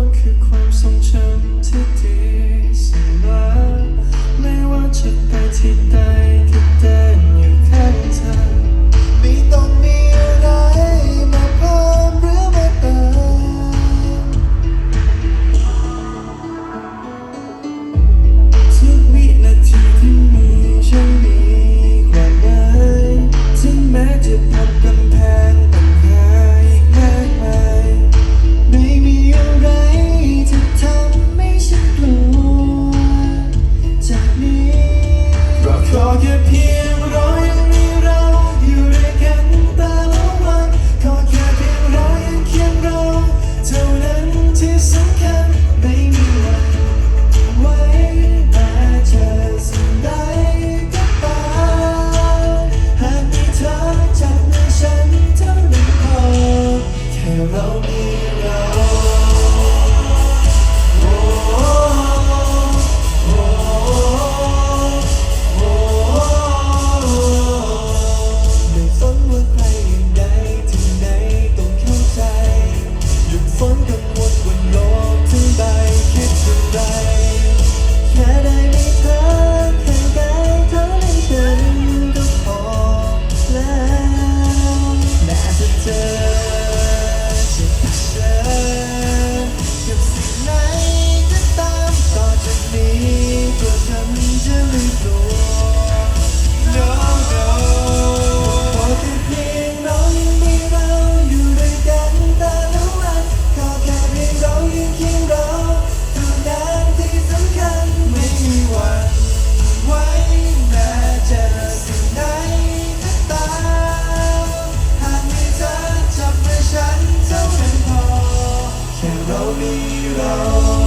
มันคือความทรงจำที่ดีสลาย หมดบนโลกทั้งใบคิดถึงใด Senhor.